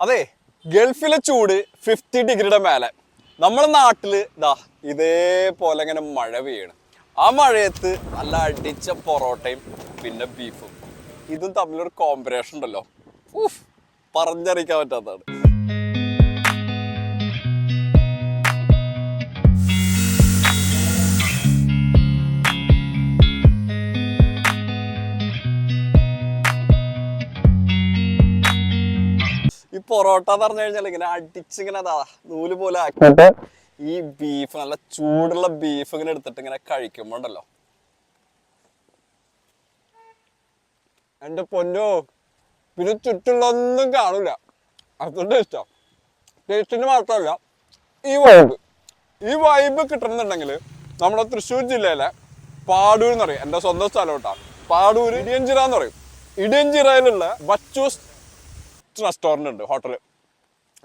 അതെ ഗൾഫിലെ ചൂട് ഫിഫ്റ്റി ഡിഗ്രിയുടെ മേലെ. നമ്മുടെ നാട്ടിൽ ഇതാ ഇതേപോലെ ഇങ്ങനെ മഴ പെയ്യണം. ആ മഴയത്ത് നല്ല അടിച്ച പൊറോട്ടയും പിന്നെ ബീഫും ഇതും തമ്മിലൊരു കോമ്പിനേഷൻ ഉണ്ടല്ലോ. പറഞ്ഞറിയിക്കാൻ പറ്റാത്തതാണ്. ഈ പൊറോട്ട പറഞ്ഞു കഴിഞ്ഞാൽ ഇങ്ങനെ അടിച്ചിങ്ങനെ അതാ നൂൽ പോലെ ആക്കിയിട്ട് ഈ ബീഫ് നല്ല ചൂടുള്ള ബീഫ് ഇങ്ങനെ എടുത്തിട്ട് ഇങ്ങനെ കഴിക്കുമ്പോ ഉണ്ടല്ലോ. എന്റെ പൊന്നോ പിന്നെ ചുറ്റുള്ളൊന്നും കാണൂല. അതുകൊണ്ട് ഇഷ്ടം. ടേസ്റ്റിന് മാത്രമല്ല ഈ വൈബ് ഈ വൈബ് കിട്ടണമെന്നുണ്ടെങ്കിൽ നമ്മുടെ തൃശ്ശൂർ ജില്ലയിലെ പാടൂർ എന്ന് പറയും. എന്റെ സ്വന്തം സ്ഥലം കേട്ടോ. പാടൂർ ഇടിയഞ്ചിറ എന്ന് പറയും. ഇടിയഞ്ചിറയിലുള്ള ബച്ചൂസ് റെസ്റ്റോറന്റ് ഉണ്ട് ഹോട്ടൽ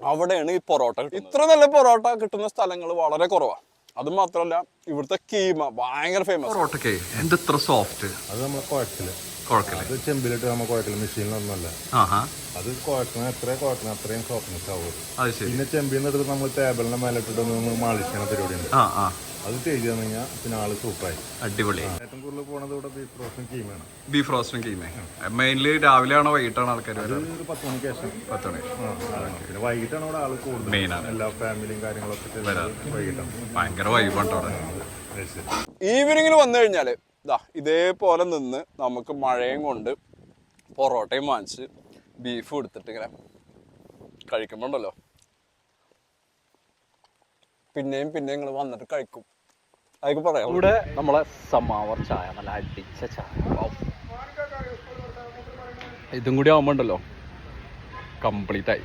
അവിടെയാണ് ഈ പൊറോട്ട കിട്ടുന്നത്. ഇത്ര നല്ല പൊറോട്ട കിട്ടുന്ന സ്ഥലങ്ങൾ വളരെ കുറവാണ് അത് മാത്രമല്ല ഇവിടുത്തെ കീമ ഭയങ്കര ഫേമസ് പൊറോട്ടക്കേ എന്ത് ഇത്ര സോഫ്റ്റ് അത് നമ്മൾ കുഴക്കില്ല കുഴക്കില്ല അത് ചെമ്പിലിട്ട് നമ്മൾ കുഴക്കില്ല മെഷീനിലൊന്നുമല്ല ആഹാ. അത് കുഴക്കണം എത്ര കുഴക്കണം അത്രയും സോഫ്റ്റ്നെസ് ആവും പിന്നെ ചെമ്പിൽ നിന്ന് എടുത്ത് നമ്മൾ ടേബിളിന്റെ മേലെ ഇട്ടിട്ട് മാളിക്കുന്ന പരിപാടി ഉണ്ട് ആ ആ. അത് ചെയ്ത് തന്നു കഴിഞ്ഞാൽ പിന്നെ ആൾ സൂപ്പറായി അടിപൊളി. ഏറ്റവും കൂടുതൽ പോണത് ഇവിടെ ബീഫ് റോസ്റ്റും കീമാണ് ബീഫ് റോസ്റ്റും കീമേ. മെയിൻലി രാവിലെ ആണോ വൈകിട്ടാണോ ആൾക്കാർ വരുന്നത് ഒരു പത്ത് മണിക്ക് ശേഷം. പത്ത് മണി. പിന്നെ വൈകിട്ടാണ് ഇവിടെ ആൾ കൂടുതൽ. എല്ലാ ഫാമിലിയും കാര്യങ്ങളൊക്കെ ചെല്ലുന്നത് വൈകിട്ടാണ്. ഭയങ്കര വൈബാണ് അവിടെ. ഈവനിങ്ങിൽ വന്നു കഴിഞ്ഞാൽ ഇതാ ഇതേപോലെ നിന്ന് നമുക്ക് മഴയും കൊണ്ട് പൊറോട്ടയും വാങ്ങിച്ച് ബീഫ് എടുത്തിട്ട് ഇങ്ങനെ കഴിക്കുമ്പോണ്ടല്ലോ. പിന്നെയും പിന്നെയും നിങ്ങൾ വന്നിട്ട് കഴിക്കും. അതൊക്കെ പറയാം. ഇവിടെ നമ്മളെ സമാവർ ചായ നല്ല അടിച്ച ചായ. ഇതും കൂടി ആവുമ്പോണ്ടല്ലോ കംപ്ലീറ്റ് ആയി.